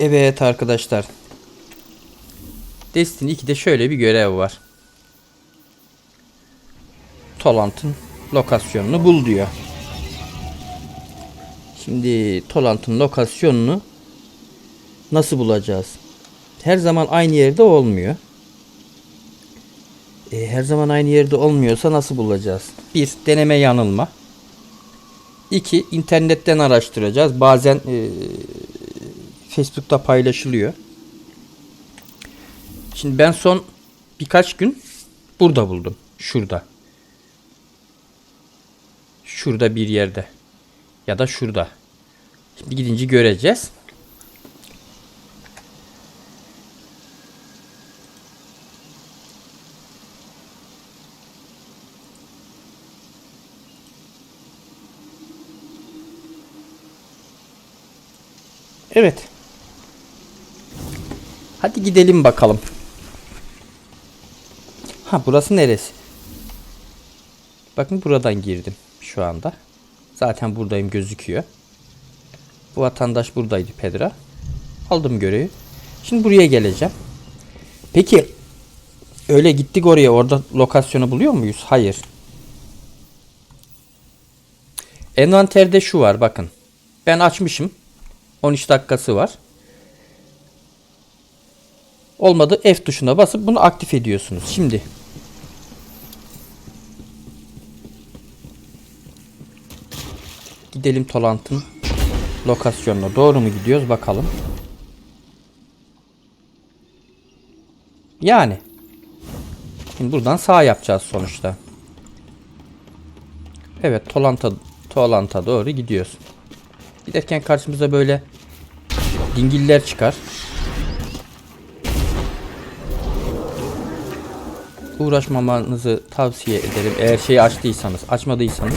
Evet arkadaşlar. Destiny 2'de şöyle bir görev var. Tolant'ın lokasyonunu bul diyor. Şimdi Tolant'ın lokasyonunu nasıl bulacağız? Her zaman aynı yerde olmuyor. E, her zaman aynı yerde olmuyorsa nasıl bulacağız? Bir, deneme yanılma. İki, internetten araştıracağız. Bazen e, Facebook'ta paylaşılıyor. Şimdi ben son birkaç gün burada buldum. Şurada. Şurada bir yerde. Ya da şurada. Şimdi gidince göreceğiz. Evet. Hadi gidelim bakalım. Ha burası neresi? Bakın buradan girdim şu anda. Zaten buradayım gözüküyor. Bu vatandaş buradaydı Pedra. Aldım görevi. Şimdi buraya geleceğim. Peki öyle gittik oraya orada lokasyonu buluyor muyuz? Hayır. Envanterde şu var bakın. Ben açmışım. 13 dakikası var. Olmadı F tuşuna basıp bunu aktif ediyorsunuz. Şimdi gidelim Tolant'ın lokasyonuna. Doğru mu gidiyoruz bakalım. Yani Şimdi buradan sağ yapacağız sonuçta. Evet Tolant'a Tolant'a doğru gidiyoruz. Giderken karşımıza böyle dingiller çıkar. Uğraşmamanızı tavsiye ederim. Eğer şeyi açtıysanız, açmadıysanız.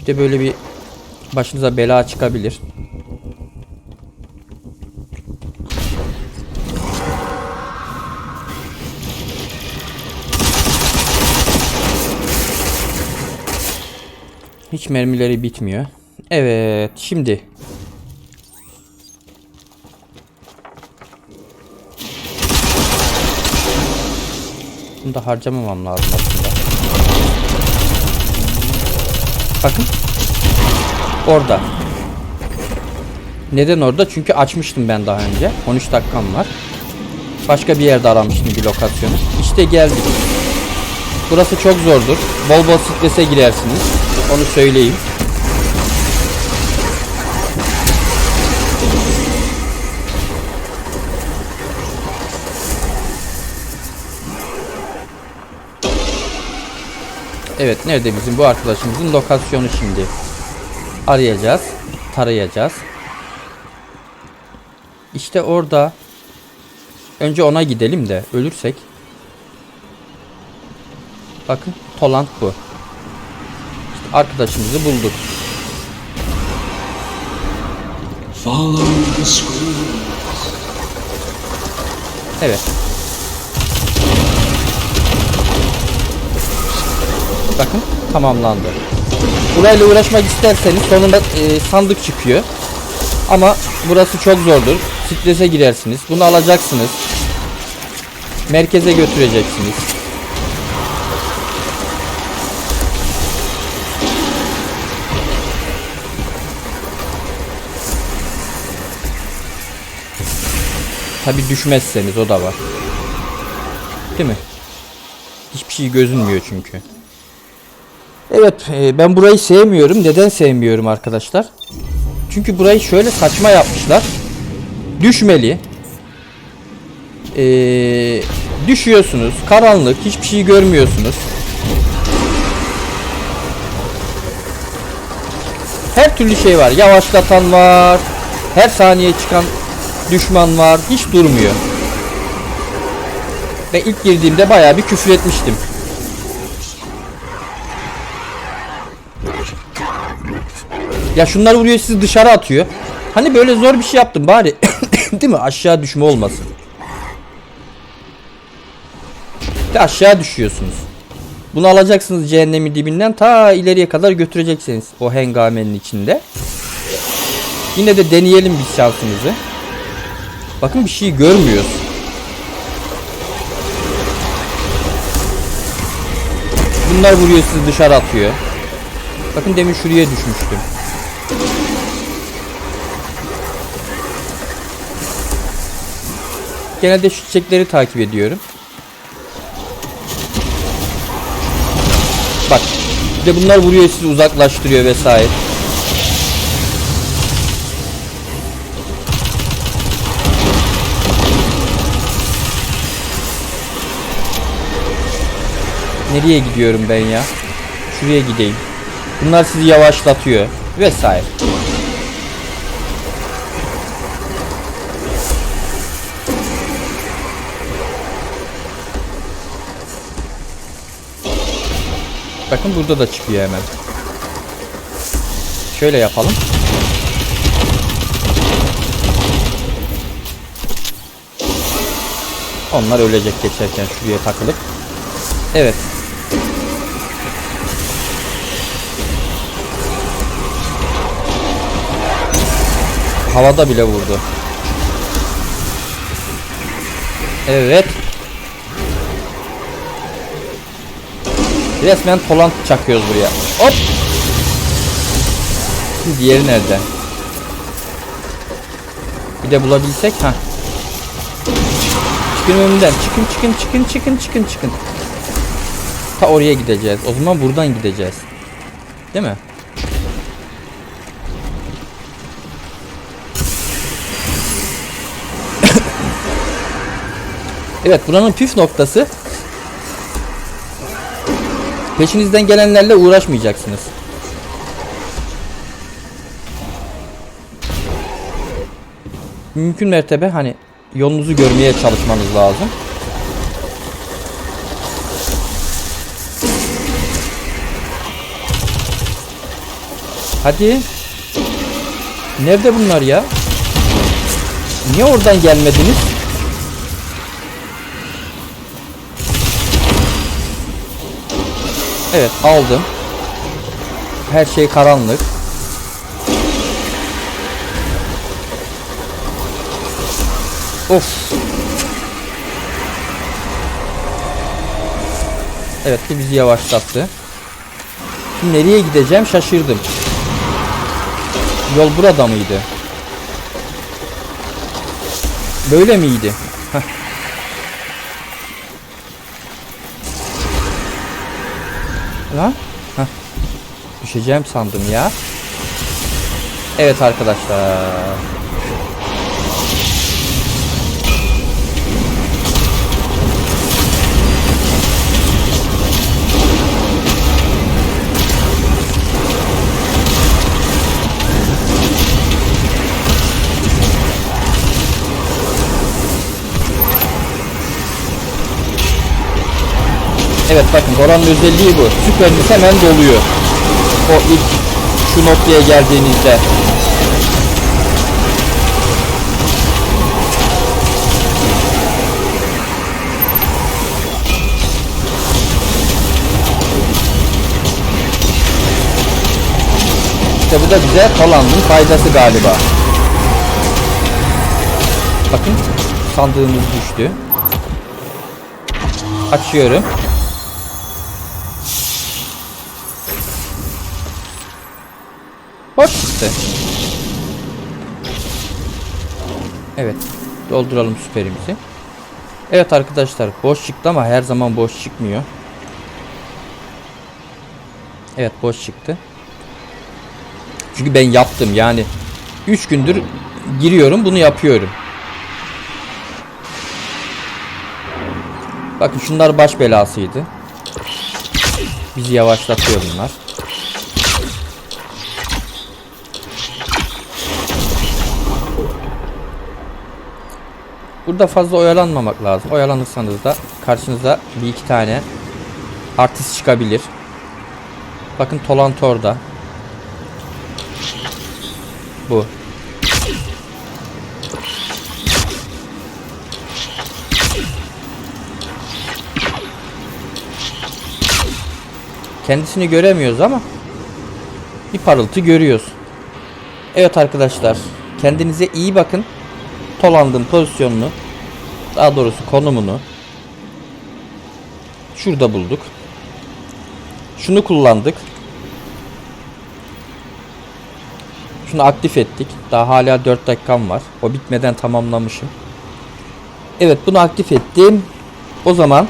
Bir de böyle bir başınıza bela çıkabilir. Hiç mermileri bitmiyor. Evet, şimdi Bunu da harcamamam lazım aslında. Bakın. Orada. Neden orada? Çünkü açmıştım ben daha önce. 13 dakikam var. Başka bir yerde aramıştım bir lokasyonu. İşte geldik. Burası çok zordur. Bol bol strese girersiniz. Onu söyleyeyim. Evet nerede bizim bu arkadaşımızın lokasyonu şimdi. Arayacağız. Tarayacağız. İşte orada. Önce ona gidelim de ölürsek. Bakın Tolant bu. İşte arkadaşımızı bulduk. Evet. Bakın tamamlandı. Burayla uğraşmak isterseniz sonunda e, sandık çıkıyor. Ama burası çok zordur. Strese girersiniz. Bunu alacaksınız. Merkeze götüreceksiniz. Tabi düşmezseniz o da var. Değil mi? Hiçbir şey gözünmüyor çünkü. Evet e, ben burayı sevmiyorum. Neden sevmiyorum arkadaşlar? Çünkü burayı şöyle saçma yapmışlar. Düşmeli. Ee, düşüyorsunuz. Karanlık. Hiçbir şey görmüyorsunuz. Her türlü şey var. Yavaşlatan var. Her saniye çıkan düşman var. Hiç durmuyor. Ve ilk girdiğimde bayağı bir küfür etmiştim. Ya şunlar vuruyor sizi dışarı atıyor. Hani böyle zor bir şey yaptım bari. Değil mi? Aşağı düşme olmasın. De aşağı düşüyorsunuz. Bunu alacaksınız cehennemin dibinden ta ileriye kadar götüreceksiniz o hengamenin içinde. Yine de deneyelim bir şansımızı. Bakın bir şey görmüyoruz. Bunlar vuruyor sizi dışarı atıyor. Bakın demin şuraya düşmüştüm. Genelde şu çiçekleri takip ediyorum. Bak. Bir de bunlar vuruyor sizi uzaklaştırıyor vesaire. Nereye gidiyorum ben ya? Şuraya gideyim. Bunlar sizi yavaşlatıyor vesaire. Bakın burada da çıkıyor hemen. Şöyle yapalım. Onlar ölecek geçerken şuraya takılıp. Evet. Havada bile vurdu. Evet. Resmen tolant çakıyoruz buraya. Hop. Şimdi diğeri nerede? Bir de bulabilsek ha. Çıkın önümden. Çıkın çıkın çıkın çıkın çıkın çıkın. Ta oraya gideceğiz. O zaman buradan gideceğiz. Değil mi? evet buranın püf noktası Peşinizden gelenlerle uğraşmayacaksınız. Mümkün mertebe hani yolunuzu görmeye çalışmanız lazım. Hadi. Nerede bunlar ya? Niye oradan gelmediniz? Evet aldım. Her şey karanlık. Of. Evet bu bizi yavaşlattı. Şimdi nereye gideceğim şaşırdım. Yol burada mıydı? Böyle miydi? Heh. Lan? Heh. Düşeceğim sandım ya. Evet arkadaşlar. Evet bakın Goran'ın özelliği bu. Süperiniz hemen doluyor. O ilk şu noktaya geldiğinizde. İşte bu da bize Holland'ın faydası galiba. Bakın sandığımız düştü. Açıyorum. Boş çıktı. Evet. Dolduralım süperimizi. Evet arkadaşlar boş çıktı ama her zaman boş çıkmıyor. Evet boş çıktı. Çünkü ben yaptım yani 3 gündür giriyorum bunu yapıyorum. Bakın şunlar baş belasıydı. Bizi yavaşlatıyor bunlar. Burada fazla oyalanmamak lazım. Oyalanırsanız da karşınıza bir iki tane artist çıkabilir. Bakın Tolant orada. Bu. Kendisini göremiyoruz ama bir parıltı görüyoruz. Evet arkadaşlar. Kendinize iyi bakın. Toland'ın pozisyonunu daha doğrusu konumunu şurada bulduk. Şunu kullandık. Şunu aktif ettik. Daha hala 4 dakikam var. O bitmeden tamamlamışım. Evet bunu aktif ettim. O zaman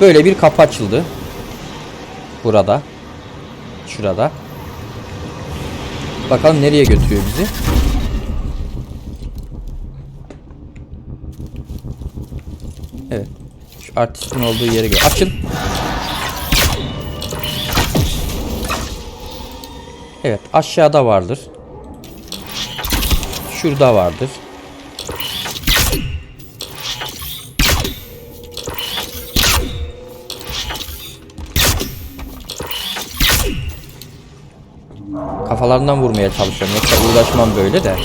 böyle bir kapı açıldı. Burada. Şurada. Bakalım nereye götürüyor bizi. Evet. Şu artistin olduğu yere gel. Açın. Evet aşağıda vardır. Şurada vardır. Kafalarından vurmaya çalışıyorum. Yoksa uğraşmam böyle de.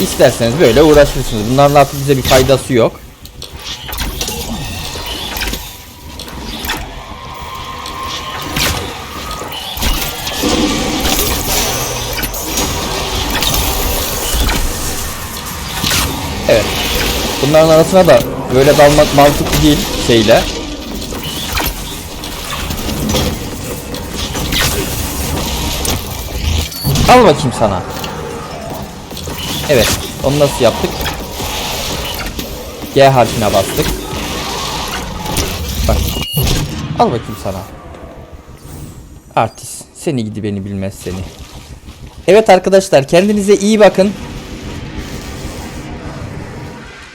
İsterseniz böyle uğraşırsınız. Bunların artık bize bir faydası yok. Evet. Bunların arasına da böyle dalmak mantıklı değil şeyle. Al bakayım sana. Evet. Onu nasıl yaptık? G harfine bastık. Bak. Al bakayım sana. Artist. Seni gidi beni bilmez seni. Evet arkadaşlar kendinize iyi bakın.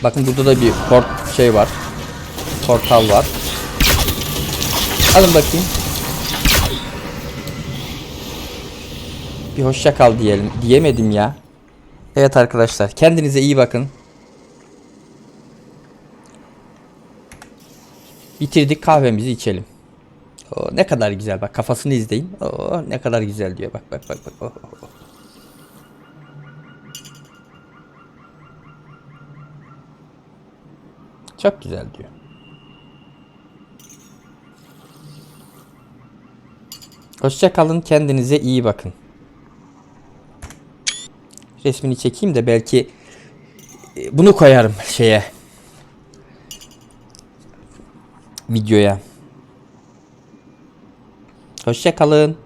Bakın burada da bir port şey var. Portal var. Alın bakayım. Bir hoşça kal diyelim. Diyemedim ya. Evet arkadaşlar kendinize iyi bakın. Bitirdik kahvemizi içelim. Oo, ne kadar güzel bak kafasını izleyin. Oo, ne kadar güzel diyor bak bak bak bak. Oh, oh, oh. Çok güzel diyor. Hoşça kalın kendinize iyi bakın. Resmini çekeyim de belki e, bunu koyarım şeye. Videoya. Hoşça kalın.